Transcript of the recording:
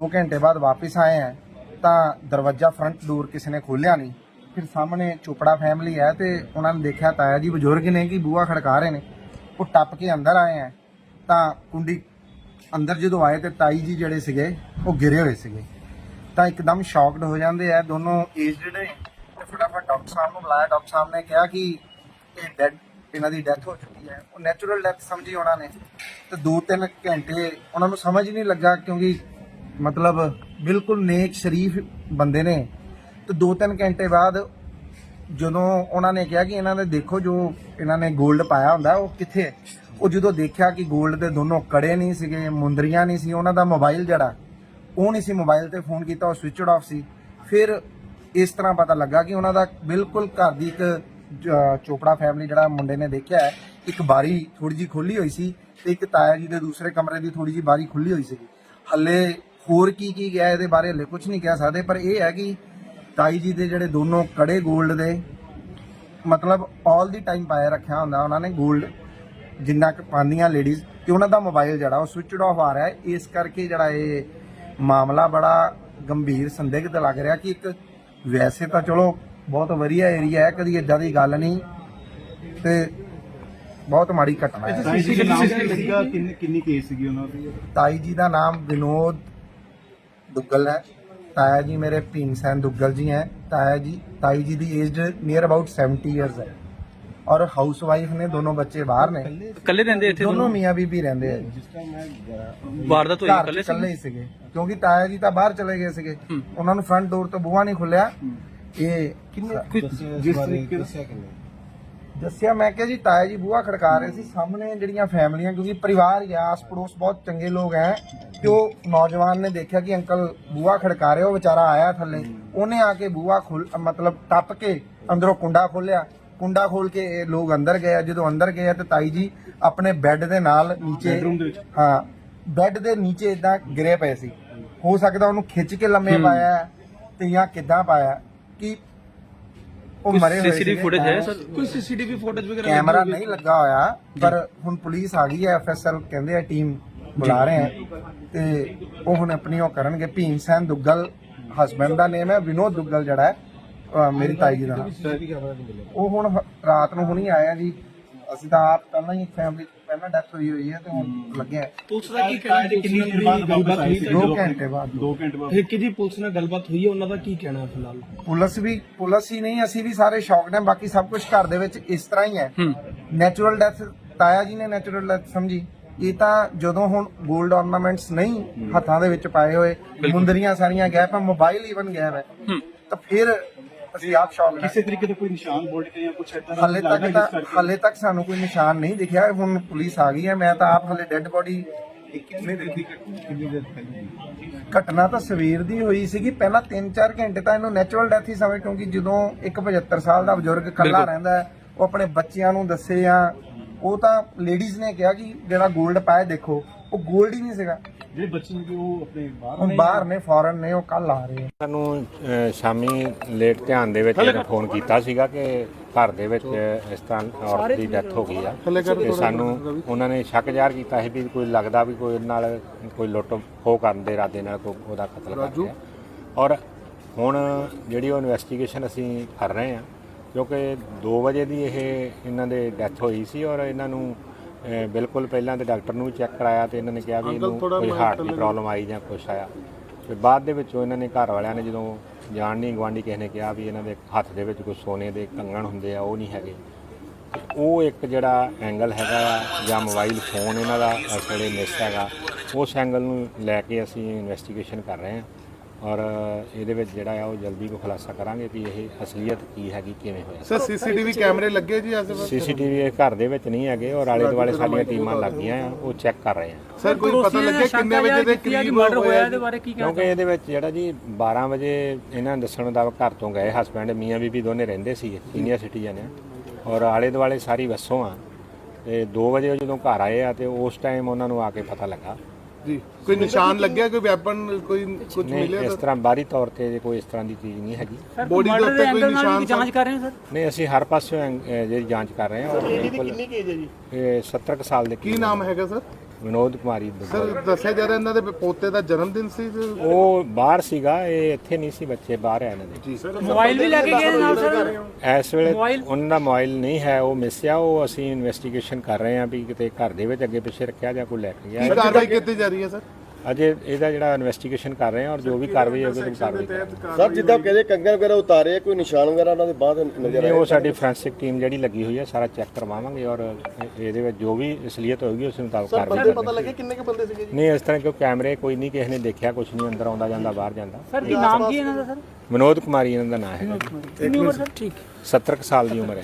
2 ਘੰਟੇ ਬਾਅਦ ਵਾਪਸ ਆਏ ਆ, ਤਾਂ ਦਰਵਾਜ਼ਾ ਫਰੰਟ ਡੋਰ ਕਿਸੇ ਨੇ ਖੋਲ੍ਹਿਆ ਨਹੀਂ। ਫਿਰ ਸਾਹਮਣੇ ਚੋਪੜਾ ਫੈਮਿਲੀ ਹੈ ਤੇ ਉਹਨਾਂ ਨੇ ਦੇਖਿਆ ਤਾਇਆ ਜੀ ਬਜ਼ੁਰਗ ਨੇ ਕਿ ਬੂਹਾ ਖੜਕਾ ਰਹੇ ਨੇ। ਉਹ ਟੱਪ ਕੇ ਅੰਦਰ ਆਏ ਆ। ਤਾਂ ਕੁੰਡੀ ਅੰਦਰ ਜਦੋਂ ਆਏ ਤੇ ਤਾਈ ਜੀ ਜਿਹੜੇ ਸੀਗੇ, ਉਹ ਗਿਰੇ ਹੋਏ ਸੀਗੇ। ਤਾਂ ਇੱਕਦਮ ਸ਼ੌਕਡ ਹੋ ਜਾਂਦੇ ਆ। ਦੋਨੋਂ ਏਜਡ ਨੇ, ਤੇ ਫਟਾਫਟ ਡਾਕਟਰ ਸਾਹਿਬ ਨੂੰ ਬੁਲਾਇਆ। ਡਾਕਟਰ ਸਾਹਿਬ ਨੇ ਕਿਹਾ ਕਿ ਇਹ ਡੈਡ ਇਹਨਾਂ ਦੀ ਡੈਥ ਹੋ ਚੁੱਕੀ ਹੈ। ਉਹ ਨੈਚੁਰਲ ਡੈਥ ਸਮਝੀ ਉਹਨਾਂ ਨੇ। ਤੇ 2-3 ਘੰਟੇ ਉਹਨਾਂ ਨੂੰ ਸਮਝ ਹੀ ਨਹੀਂ ਲੱਗਾ ਕਿਉਂਕਿ ਮਤਲਬ ਬਿਲਕੁਲ ਨੇਕ ਸ਼ਰੀਫ ਬੰਦੇ ਨੇ। ਤੇ 2-3 ਘੰਟੇ ਬਾਅਦ ਜਦੋਂ ਉਹਨਾਂ ਨੇ ਕਿਹਾ ਕਿ ਇਹਨਾਂ ਦੇ ਦੇਖੋ ਜੋ ਇਹਨਾਂ ਨੇ 골ਡ ਪਾਇਆ ਹੁੰਦਾ ਉਹ ਕਿੱਥੇ ਹੈ? ਉਹ ਜਦੋਂ ਦੇਖਿਆ ਕਿ 골ਡ ਦੇ ਦੋਨੋਂ ਕੜੇ ਨਹੀਂ ਸੀਗੇ ਮੁੰਦਰੀਆਂ ਨਹੀਂ ਸੀ ਉਹਨਾਂ ਦਾ ਮੋਬਾਈਲ ਜਿਹੜਾ ਉਹ ਨਹੀਂ ਸੀ ਮੋਬਾਈਲ ਤੇ ਫੋਨ ਕੀਤਾ ਉਹ ਸਵਿਚਡ ਆਫ ਸੀ। ਫਿਰ ਇਸ ਤਰ੍ਹਾਂ ਪਤਾ ਲੱਗਾ ਕਿ ਉਹਨਾਂ ਦਾ ਬਿਲਕੁਲ ਘਰ ਦੀ ਇੱਕ ਚੋਪੜਾ ਫੈਮਿਲੀ ਜਿਹੜਾ ਮੁੰਡੇ ਨੇ ਦੇਖਿਆ ਹੈ, ਇੱਕ ਬਾਰੀ ਥੋੜੀ ਜੀ ਖੁੱਲੀ ਹੋਈ ਸੀ ਤੇ ਇੱਕ ਤਾਇਆ ਜੀ ਦੇ ਦੂਸਰੇ ਕਮਰੇ ਦੀ ਥੋੜੀ ਜੀ ਬਾਰੀ ਖੁੱਲੀ ਹੋਈ ਸੀ ਹੱਲੇ ਹੋਰ ਕੀ ਕੀ ਗਿਆ ਇਹਦੇ ਬਾਰੇ ਹਲੇ ਕੁਝ ਨਹੀਂ ਕਹਿ ਸਕਦੇ ਪਰ ਇਹ ਹੈ ਕਿ ਤਾਈ ਜੀ ਦੇ ਜਿਹੜੇ ਦੋਨੋਂ ਕੜੇ 골ਡ ਦੇ ਮਤਲਬ 올 ਦੀ ਟਾਈਮ ਪਾਇਆ ਰੱਖਿਆ ਹੁੰਦਾ ਉਹਨਾਂ ਨੇ 골ਡ ਜਿੰਨਾ ਕੁ ਪਾਉਂਦੀਆਂ ਲੇਡੀਜ਼ ਕਿ ਉਹਨਾਂ ਦਾ ਮੋਬਾਈਲ ਜਿਹੜਾ ਉਹ ਸਵਿਚਡ ਆਫ ਆ ਰਿਹਾ ਇਸ ਕਰਕੇ ਜਿਹੜਾ ਇਹ ਮਾਮਲਾ ਬੜਾ ਗੰਭੀਰ ਸੰਦਿਗਧ ਲੱਗ ਰਿਹਾ ਕਿ ਇੱਕ ਵੈਸੇ ਤਾਂ ਚਲੋ ਬਹੁਤ ਵਧੀਆ ਏਰੀਆ ਹੈ ਕਦੀ ਇਦਾਂ ਦੀ ਗੱਲ ਨਹੀਂ ਤੇ ਬਹੁਤ ਮਾੜੀ ਘਟਨਾ ਹੈ। ਕਿੰਨੀ ਕਿੰਨੀ ਕੇਸ ਸੀਗੀ ਉਹਨਾਂ ਦੀ? ਤਾਈ ਜੀ ਦਾ ਨਾਮ ਵਿਨੋਦ ਦੁੱਗਲ ਹੈ। ਤਾਇਆ ਜੀ ਮੇਰੇ ਭੀਮ ਸੈਨ ਦੁੱਗਲ ਜੀ ਹੈ। ਤਾਇਆ ਜੀ ਤਾਈ ਜੀ ਦੀ ਏਜ ਨੀਅਰ ਅਬਾਊਟ 70 ਇਅਰਸ ਹੈ। ਔਰ ਹਾਊਸ ਵਾਈਫ ਨੇ ਦੋਨੋਂ ਬੱਚੇ ਬਾਹਰ ਨੇ। ਇਕੱਲੇ ਰਹਿੰਦੇ ਇੱਥੇ ਦੋਨੋਂ ਮੀਆਂ ਬੀਬੀ ਰਹਿੰਦੇ ਆ ਵਾਰਦਾਤ ਹੋਈ ਇਕੱਲੇ ਸੀ ਇਕੱਲੇ ਹੀ ਸੀਗੇ? ਕਿਉਂਕਿ ਤਾਇਆ ਜੀ ਤਾਂ ਬਾਹਰ ਚਲੇ ਗਏ ਸੀਗੇ। ਉਹਨਾਂ ਨੂੰ ਫਰੰਟ ਡੋਰ ਤੋਂ ਬੂਹਾ ਨਹੀਂ ਖੁੱਲਿਆ। ਇਹ ਜਿਸ ਤਰੀਕੇ ਦਾ ਦੱਸਿਆ ਮੈਂ ਕਿਹਾ ਜੀ ਤਾਇਆ ਜੀ ਬੂਹਾ ਖੜਕਾ ਰਹੇ ਸੀ ਸਾਹਮਣੇ ਜਿਹੜੀਆਂ ਫੈਮਲੀਆਂ ਕਿਉਂਕਿ ਪਰਿਵਾਰ ਹੀ ਆ ਆਸ ਪੜੋਸ ਬਹੁਤ ਚੰਗੇ ਲੋਕ ਹੈ ਤੇ ਉਹ ਨੌਜਵਾਨ ਨੇ ਦੇਖਿਆ ਕਿ ਅੰਕਲ ਬੂਹਾ ਖੜਕਾ ਰਹੇ ਉਹ ਵਿਚਾਰਾ ਆਇਆ ਥੱਲੇ ਉਹਨੇ ਆ ਕੇ ਬੂਹਾ ਖੋਲ ਮਤਲਬ ਟੱਪ ਕੇ ਅੰਦਰੋਂ ਕੁੰਡਾ ਖੋਲਿਆ ਕੁੰਡਾ ਖੋਲ ਕੇ ਇਹ ਲੋਕ ਅੰਦਰ ਗਏ ਜਦੋਂ ਅੰਦਰ ਗਏ ਤੇ ਤਾਈ ਜੀ ਆਪਣੇ ਬੈੱਡ ਦੇ ਨਾਲ ਨੀਚੇ ਬੈਡਰੂਮ ਦੇ ਵਿੱਚ? ਹਾਂ ਬੈੱਡ ਦੇ ਨੀਚੇ ਇਦਾਂ ਗਿਰੇ ਪਏ ਸੀ ਹੋ ਸਕਦਾ ਉਹਨੂੰ ਖਿੱਚ ਕੇ ਲੰਮੇ ਪਾਇਆ ਹੈ ਤੇ ਜਾਂ ਕਿੱਦਾਂ ਪਾਇਆ ਕਿ ਉਹ ਮਰੇ ਹੋਏ ਸੀਸੀਟੀਵੀ ਸੀਗੇ। ਫੁਟੇਜ ਹੈ ਹਾਂ। ਸਰ? ਕੋਈ ਸੀਸੀਟੀਵੀ ਫੁਟੇਜ ਵਗੈਰਾ ਕੈਮਰਾ ਨਹੀਂ ਲੱਗਾ ਹੋਇਆ ਪਰ ਹੁਣ ਪੁਲਿਸ ਆ ਗਈ ਹੈ ਐਫਐਸਐਲ ਕਹਿੰਦੇ ਆ ਟੀਮ ਬੁਲਾ ਰਹੇ ਆ। ਤੇ ਉਹ ਹੁਣ ਆਪਣੀ ਉਹ ਕਰਨਗੇ ਭੀਮ ਸੈਨ ਦੁੱਗਲ ਹਸਬੰਡ ਦਾ ਨੇਮ ਹੈ ਵਿਨੋਦ ਦੁੱਗਲ ਜਿਹੜਾ ਹੈ ਅਹ ਮੇਰੀ ਤਾਈ ਜੀ ਦਾ ਨਾਮ। ਉਹ ਹੁਣ ਹ- ਰਾਤ ਨੂੰ ਹੁਣੀ ਆਇਆ ਜੀ। ਅਸੀਂ ਤਾਂ ਆਪ ਪਹਿਲਾਂ ਹੀ ਫੈਮਿਲੀ ਪਹਿਲਾਂ ਡੈਥ ਹੋਈ ਹੋਈ ਹੈ ਤੇ ਹੁਣ ਲੱਗੇ ਆ ਪੁਲਿਸ ਦਾ ਕੀ ਕਹਿਣਾ? ਜੀ ਕਿੰਨੀ ਦੇਰ ਬਾਅਦ ਗੱਲਬਾਤ ਹੋਈ ਸੀ? 2 ਘੰਟੇ ਬਾਅਦ। 2 ਘੰਟੇ ਬਾਅਦ। ਠੇਕੇ ਜੀ ਪੁਲਿਸ ਨਾਲ ਗੱਲਬਾਤ ਹੋਈ ਹੈ? ਉਹਨਾਂ ਦਾ ਕੀ ਕਹਿਣਾ ਹੈ ਫਿਲਹਾਲ? ਪੁਲਿਸ ਵੀ ਪੁਲਿਸ ਹੀ ਨਹੀਂ ਅਸੀਂ ਵੀ ਸਾਰੇ ਸ਼ੌਕ ਨੇ ਬਾਕੀ ਸਭ ਕੁਝ ਘਰ ਦੇ ਵਿੱਚ ਇਸ ਤਰ੍ਹਾਂ ਹੀ ਹੈ। ਨੈਚੁਰਲ ਡੈਥ ਤਾਇਆ ਜੀ ਨੇ ਨੈਚੁਰਲ ਡੈਥ ਸਮਝੀ। ਇਹ ਤਾਂ ਜਦੋਂ ਹੁਣ 골ਡ ornaments ਨਹੀਂ ਹੱਥਾਂ ਦੇ ਵਿੱਚ ਪਾਏ ਹੋਏ ਮੁੰਦਰੀਆਂ ਸਾਰੀਆਂ ਗੈਪ ਹੈ ਮੋਬਾਈਲ ਈਵਨ ਗੈਪ ਹੈ। ਤਾਂ ਫਿਰ ਅਸੀਂ ਆਪ ਸ਼ੌਕ ਕਿਸੇ ਤਰੀਕੇ ਦਾ ਕੋਈ ਨਿਸ਼ਾਨ ਬੋਲਡ ਤੇ ਜਾਂ ਕੁਝ ਇਦਾਂ ਹਾਲੇ ਤੱਕ ਤਾਂ ਹਾਲੇ ਤੱਕ ਸਾਨੂੰ ਕੋਈ ਨਿਸ਼ਾਨ ਨਹੀਂ ਦਿਖਿਆ। ਹੁਣ ਪੁਲਿਸ ਆ ਗਈ ਹੈ। ਮੈਂ ਤਾਂ ਆਪ ਹਾਲੇ ਡੈੱਡ ਬੋਡੀ ਕਿੰਨੇ ਦਿਨ ਦੀ ਕਿੰਨੀ ਦੇਰ ਪਹਿਲਾਂ ਘਟਨਾ ਤਾਂ ਸਵੇਰ ਦੀ ਹੋਈ ਸੀਗੀ। ਪਹਿਲਾਂ 3-4 ਘੰਟੇ ਤਾਂ ਇਹਨੂੰ ਨੈਚੁਰਲ ਡੈਥ ਹੀ ਸਮਝ ਕਿਉਂਕਿ ਜਦੋਂ ਇੱਕ 75 ਸਾਲ ਦਾ ਬਜ਼ੁਰਗ ਇਕੱਲਾ ਰਹਿੰਦਾ ਹੈ ਉਹ ਆਪਣੇ ਬੱਚਿਆਂ ਨੂੰ ਦੱਸੇ ਜਾਂ ਉਹ ਤਾਂ ਲੇਡੀਜ਼ ਨੇ ਕਿਹਾ ਕਿ ਜਿਹੜਾ 골ਡ ਪਾਇਆ ਦੇਖੋ। ਉਹ 골ਡ ਹੀ ਨਹੀਂ ਸੀਗਾ। ਜਿਹੜੇ ਬੱਚੇ ਨੇ ਉਹ ਆਪਣੇ ਬਾਹਰ ਉਹ ਬਾਹਰ ਨੇ ਫੋਰਨ ਨੇ ਉਹ ਕੱਲ ਆ ਰਹੇ ਆ। ਸਾਨੂੰ ਸ਼ਾਮੀ ਲੇਟ ਧਿਆਨ ਦੇ ਵਿੱਚ ਇਹਨੇ ਫੋਨ ਕੀਤਾ ਸੀਗਾ ਕਿ ਘਰ ਦੇ ਵਿੱਚ ਇਸ ਤਰ੍ਹਾਂ ਔਰਤ ਦੀ ਡੈਥ ਹੋ ਗਈ ਆ। ਤੇ ਸਾਨੂੰ ਉਹਨਾਂ ਨੇ ਸ਼ੱਕ ਜ਼ਾਹਰ ਕੀਤਾ ਸੀ ਵੀ ਕੋਈ ਲੱਗਦਾ ਵੀ ਕੋਈ ਇਹਦੇ ਨਾਲ ਕੋਈ ਲੁੱਟ ਖੋਹ ਕਰਨ ਦੇ ਇਰਾਦੇ ਨਾਲ ਕੋਈ ਉਹਦਾ ਕਤਲ ਕਰ ਗਿਆ ਔਰ ਹੁਣ ਜਿਹੜੀ ਉਹ ਇਨਵੈਸਟੀਗੇਸ਼ਨ ਅਸੀਂ ਕਰ ਰਹੇ ਹਾਂ ਕਿਉਂਕਿ 2 ਵਜੇ ਦੀ ਇਹ ਇਹਨਾਂ ਦੇ ਡੈਥ ਹੋਈ ਸੀ ਔਰ ਇਹਨਾਂ ਨੂੰ ਬਿਲਕੁਲ ਪਹਿਲਾਂ ਤੇ ਡਾਕਟਰ ਨੂੰ ਚੈੱਕ ਕਰਾਇਆ ਤੇ ਇਹਨਾਂ ਨੇ ਕਿਹਾ ਵੀ ਇਹਨੂੰ ਕੋਈ ਹਾਰਟ ਦੀ ਪ੍ਰੋਬਲਮ ਆਈ ਜਾਂ ਕੁਛ ਆਇਆ। ਤੇ ਬਾਅਦ ਦੇ ਵਿੱਚ ਇਹਨਾਂ ਨੇ ਘਰ ਵਾਲਿਆਂ ਨੇ ਜਦੋਂ ਜਾਣ ਨਹੀਂ ਗਵਾਂਢੀ ਕਿਸੇ ਨੇ ਕਿਹਾ ਵੀ ਇਹਨਾਂ ਦੇ ਹੱਥ ਦੇ ਵਿੱਚ ਕੋਈ ਸੋਨੇ ਦੇ ਕੰਗਣ ਹੁੰਦੇ ਆ ਉਹ ਨਹੀਂ ਹੈਗੇ। ਤੇ ਉਹ ਇੱਕ ਜਿਹੜਾ ਐਂਗਲ ਹੈਗਾ ਆ ਜਾਂ ਮੋਬਾਈਲ ਫੋਨ ਇਹਨਾਂ ਦਾ ਇਸ ਵੇਲੇ ਮਿਸ ਹੈਗਾ ਉਸ ਐਂਗਲ ਨੂੰ ਲੈ ਕੇ ਅਸੀਂ ਇਨਵੈਸਟੀਗੇਸ਼ਨ ਕਰ ਰਹੇ ਹਾਂ। ਔਰ ਇਹਦੇ ਵਿੱਚ ਜਿਹੜਾ ਆ ਉਹ ਜਲਦੀ ਕੋ ਖੁਲਾਸਾ ਕਰਾਂਗੇ ਵੀ ਇਹ ਅਸਲੀਅਤ ਕੀ ਹੈਗੀ ਕਿਵੇਂ ਹੋਇਆ। ਸਰ ਸੀਸੀਟੀਵੀ ਕੈਮਰੇ ਲੱਗੇ ਜੀ ਪਾਸੇ ਸੀਸੀਟੀਵੀ ਇਹ ਘਰ ਦੇ ਵਿੱਚ ਨਹੀਂ ਹੈਗੇ ਔਰ ਆਲੇ ਦੁਆਲੇ ਸਾਡੀਆਂ ਟੀਮਾਂ ਲੱਗ ਗਈਆਂ ਆ ਉਹ ਚੈੱਕ ਕਰ ਰਹੇ ਆ। ਸਰ ਕੋਈ ਪਤਾ ਲੱਗਿਆ ਕਿੰਨੇ ਵਜੇ ਦੇ ਕਰੀਬ ਮਰਡਰ ਹੋਇਆ ਇਹਦੇ ਬਾਰੇ ਕੀ ਕਹਿਣਾ ਕਿਉਂਕਿ ਇਹਦੇ ਵਿੱਚ ਜਿਹੜਾ ਜੀ 12 ਵਜੇ ਇਹਨਾਂ ਨੇ ਦੱਸਣ ਮੁਤਾਬਕ ਘਰ ਤੋਂ ਗਏ ਹਸਬੰਡ ਮੀਆਂ ਬੀਬੀ ਦੋਨੇ ਰਹਿੰਦੇ ਸੀਗੇ ਸੀਨੀਅਰ ਸਿਟੀਜ਼ਨ ਆ। ਔਰ ਆਲੇ ਦੁਆਲੇ ਸਾਰੀ ਵਸੋਂ ਆ। ਤੇ 2 ਵਜੇ ਜਦੋਂ ਘਰ ਆਏ ਆ ਤੇ ਉਸ ਟਾਈਮ ਉਹਨਾਂ ਨੂੰ ਆ ਕੇ ਪਤਾ ਲੱਗਾ। ਜੀ। ਕੋਈ ਨਿਸ਼ਾਨ ਲੱਗਿਆ ਕੋਈ ਵੈਪਨ ਕੋਈ ਕੁਝ ਨਹੀਂ ਮਿਲਿਆ ਇਸ ਤਰ੍ਹਾਂ ਬਾਹਰੀ ਤੌਰ ਤੇ ਜੇ ਕੋਈ ਇਸ ਤਰ੍ਹਾਂ ਦੀ ਚੀਜ਼ ਨਹੀਂ ਹੈਗੀ। ਬੋਡੀ ਦੇ ਉੱਤੇ ਕੋਈ ਨਿਸ਼ਾਨ ਜਾਂਚ ਕਰ ਰਹੇ ਹੋ ਸਰ ਨਹੀਂ ਅਸੀਂ ਹਰ ਪਾਸਿਓਂ ਅਹ, ਜਿਹੜੀ ਜਾਂਚ ਕਰ ਰਹੇ ਹਾਂ ਔਰ ਬਿਲਕੁਲ ਕਿੰਨੀ ਕੇਜ ਹੈ ਜੀ? ਇਹ 70 ਕੁ ਸਾਲ ਦੇ ਕੀ ਨਾਮ ਹੈਗਾ ਸਰ ਵਿਨੋਦ ਕੁਮਾਰੀ ਸਰ ਦੱਸਿਆ ਜਾ ਰਿਹਾ ਇਹਨਾਂ ਦੇ ਪੋਤੇ ਦਾ ਜਨਮ ਦਿਨ ਸੀ ਤੇ ਉਹ ਬਾਹਰ ਸੀਗਾ ਇਹ ਇੱਥੇ ਨਹੀਂ ਸੀ ਬੱਚੇ ਬਾਹਰ ਆ ਇਹਨਾਂ ਦੇ ਮੋਬਾਈਲ ਵੀ ਲੈ ਕੇ ਗਏ ਨਾਲ ਸਰ? ਇਸ ਵੇਲੇ ਉਹਨਾਂ ਦਾ ਮੋਬਾਈਲ ਨਹੀਂ ਹੈ ਉਹ ਮਿਸ ਆ ਉਹ ਅਸੀਂ ਇਨਵੈਸਟੀਗੇਸ਼ਨ ਕਰ ਰਹੇ ਹਾਂ ਵੀ ਕਿਤੇ ਘਰ ਦੇ ਵਿੱਚ ਅੱਗੇ ਪਿੱਛੇ ਰੱਖਿਆ ਜਾਂ ਕੋਈ ਲੈ ਕੇ ਗਿਆ। ਕੀ ਕਾਰਵਾਈ ਕੀਤੀ ਜਾ ਰਹੀ ਹੈ ਸਰ? ਅਜੇ ਇਹਦਾ ਜਿਹੜਾ ਇਨਵੈਸਟੀਗੇਸ਼ਨ ਕਰ ਰਹੇ ਹਾਂ ਔਰ ਜੋ ਵੀ ਕਾਰਵਾਈ ਹੋਵੇ ਉਹਦੀ ਕਾਰਵਾਈ ਕਰਾਂਗੇ। ਸਰ ਜਿੱਦਾਂ ਕਹਿੰਦੇ ਕੰਗਣ ਵਗੈਰਾ ਉਤਾਰੇ ਕੋਈ ਨਿਸ਼ਾਨ ਵਗੈਰਾ ਉਹਨਾਂ ਦੇ ਬਾਅਦ ਨਜ਼ਰ ਇਹ ਉਹ ਸਾਡੀ ਫੋਰੈਂਸਿਕ ਟੀਮ ਜਿਹੜੀ ਲੱਗੀ ਹੋਈ ਹੈ ਸਾਰਾ ਚੈੱਕ ਕਰਵਾਵਾਂਗੇ ਔਰ ਇਹ- ਇਹਦੇ ਵਿੱਚ ਜੋ ਵੀ ਅਸਲੀਅਤ ਹੋਏਗੀ ਉਸ ਮੁਤਾਬਕ ਕਾਰਵਾਈ ਪਤਾ ਲੱਗੇ ਕਿੰਨੇ ਕੁ ਬੰਦੇ ਸੀਗੇ ਜੀ? ਨਹੀਂ ਇਸ ਤਰ੍ਹਾਂ ਕਿਉਂ ਕੈਮਰੇ ਕੋਈ ਨਹੀਂ ਕਿਸੇ ਨੇ ਦੇਖਿਆ ਕੁਝ ਨਹੀਂ ਅੰਦਰ ਆਉਂਦਾ ਜਾਂਦਾ ਬਾਹਰ ਜਾਂਦਾ। ਸਰ ਕੀ ਨਾਮ ਕੀ ਇਹਨਾਂ ਦਾ ਸਰ? ਵਿਨੋਦ ਕੁਮਾਰੀ ਇਹਨਾਂ ਦਾ ਨਾਮ ਹੈ। ਠੀਕ 70 ਕੁ ਸਾਲ ਦੀ ਉਮਰ ਹੈ।